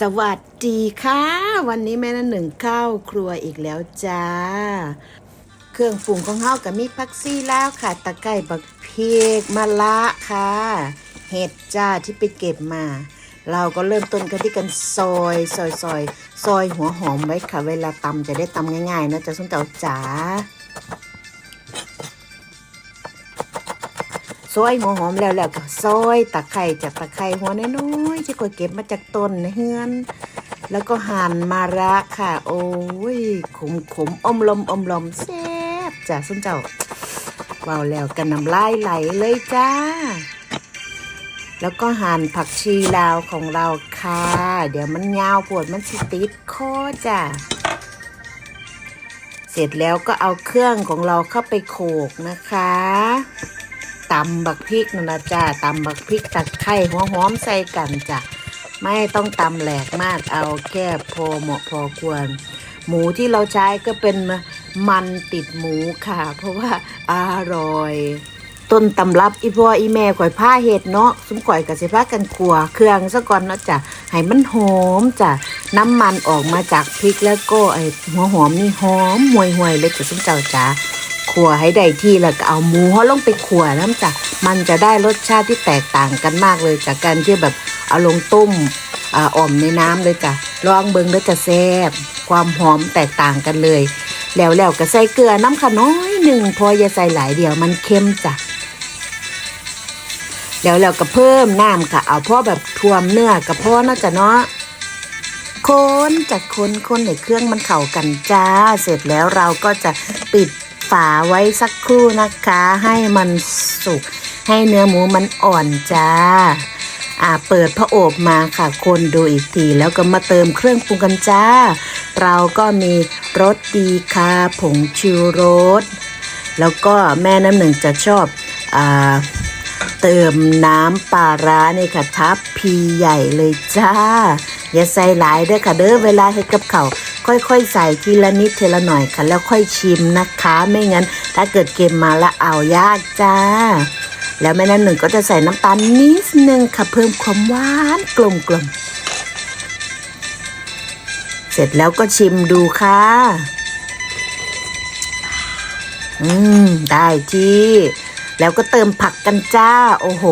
สวัสดีค่ะ วันนี้แม่นันหนึ่งเข้าครัวอีกแล้วจ้า เครื่องปรุงของเฮากับมีผักซี่แล้วค่ะ ตะไคร้บักเพกมะละค่ะ เห็ดจ้าที่ไปเก็บมา เราก็เริ่มต้นกันที่กันซอยซอยซอยซอยหัวหอมไว้ค่ะ เวลาตำจะได้ตำง่ายๆนะจ๊ะส้มเจ้าจ๋า ซอยหัวหอมแล้วแล้วก็ซอยตะไคร้จากตะไคร้หัวน้อยๆที่ก็เก็บมาจากต้นเฮือนแล้วก็หั่นมาระค่ะ โอ้ยขมขมๆอมลมอมลมแซ่บจ้ะส้มเจ้าเบาแล้วกันน้ำลายไหลเลยจ้า แล้วก็หั่นผักชีลาวของเราค่ะ เดี๋ยวมันยาวปวดมันสิติดคอจ้ะเสร็จแล้วก็เอาเครื่องของเราเข้าไปโขกนะคะ ตำบักพริกนั่นนะจ้าตำบักพริกตะไคร้หัวหอมใส่กันจ้ะไม่ต้องตำแหลกมากเอาแค่พอเหมาะพอควร หมูที่เราใช้ก็เป็นมันติดหมูค่ะ เพราะว่าอร่อย ต้นตำรับอีพ่ออีแม่ข่อยผ้าเห็ดเนาะซุ้มข่อยกับเสิผ้ากันขัวเครื่องซะก่อนเนาะจ้ะให้มันหอมจ้ะน้ำมันออกมาจากพริกแล้วก็ไอหัวหอมนี่หอมห่วยๆเลยจ้ะซุ้มเจ้าจ๋า ขัวให้ได้ที่แล้วก็เอาหมูเขาลงไปขัวน้ำจ้ะมันจะได้รสชาติที่แตกต่างกันมากเลยจากการที่แบบเอาลงต้มอ่อมในน้ำเลยจ้ะลองเบิ่งแล้วจะแซ่บความหอมแตกต่างกันเลย แล้วแล้วก็ใส่เกลือน้ำขะน้อยหนึ่งพออย่าใส่หลายเดียวมันเค็มจ้ะเดี๋ยวเราก็เพิ่มน้ำค่ะ เอาพ่อแบบท่วมเนื้อกับพ่อน่าจะเนาะคนจากคนคนในเครื่องมันเข้ากันจ้า เสร็จแล้วเราก็จะปิด ฝาไว้สักครู่นะคะ ให้มันสุก ให้เนื้อหมูมันอ่อนจ้า อ่าเปิดพระโอบมาค่ะ คนดูอีกที แล้วก็มาเติมเครื่องปรุงกันจ้า เราก็มีรสดีค่ะ ผงชูรส แล้วก็แม่น้ำหนึ่งจะชอบอ่าเติมน้ำปลาร้านี่ค่ะทับพีใหญ่เลยจ้า อย่าใส่หลายเด้อค่ะเด้อเวลาเฮ็ดกับเขา ค่อยๆ ใส่ทีละนิดทีละหน่อยค่ะ แล้วค่อยชิมนะคะ ไม่งั้นถ้าเกิดเค็มมาละเอายากจ้า แล้วแม่น้ำหนึ่งก็จะใส่น้ำตาลนิดนึงค่ะเพิ่มความหวานกลมกลมๆเสร็จแล้วก็ชิมดูค่ะ อืม ได้ที่ แล้วก็เติมผักกันจ้า โอ้โห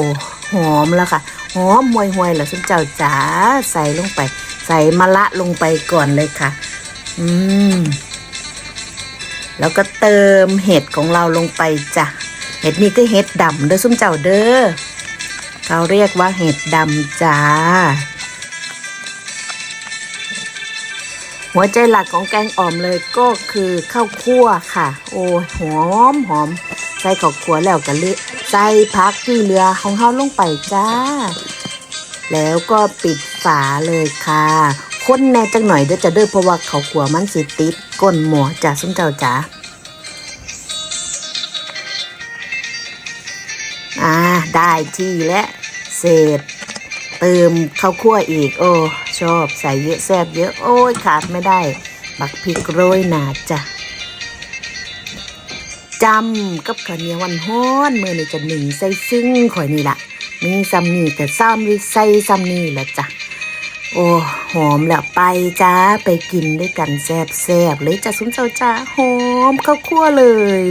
หอมแล้วค่ะ หอมห่วยหวยๆแล้วคุณเจ้าจ๋า ใส่ลงไป ใส่มะละลงไปก่อนเลยค่ะ อืม แล้วก็เติมเห็ดของเราลงไปจ้ะ เห็ดนี่ก็เห็ดดำเด้อซุ้มเจ้าเด้อเขาเรียกว่าเห็ดดำจ้า หัวใจหลักของแกงอ่อมเลยก็คือข้าวคั่วค่ะ โอ้หอมหอมใส่ข้าวคั่วแล้วก็เลืใส่พักที่เรือของเฮาลงไปจ้า แล้วก็ปิดฝาเลยค่ะ คนแน่จังหน่อยเด้อจะเด้อเพราะว่าเขาขัวมันสิติดก้นหมอจ้าส้มเจ้าจ๋าอ่าได้ที่และเสร็จเติมข้าวคั่วอีก โอ้ชอบใส่เยอะแซ่บเยอะโอ้ยขาดไม่ได้ บักพริกโรยหนาจ้ะจำกับข้าวเหนียววันฮ้อนเมื่อนี่จะหนึ่งใส่ซึ้งข่อยนี่ละมีซัมนี่แต่ซ้ำวิใส่ซัมนี่ละจ้ะ โอ้หอมแล้วไปจ้าไปกินด้วยกันแซ่บๆเลยจ้ะสุนเจ้าจ้าหอมข้าวคั่วเลย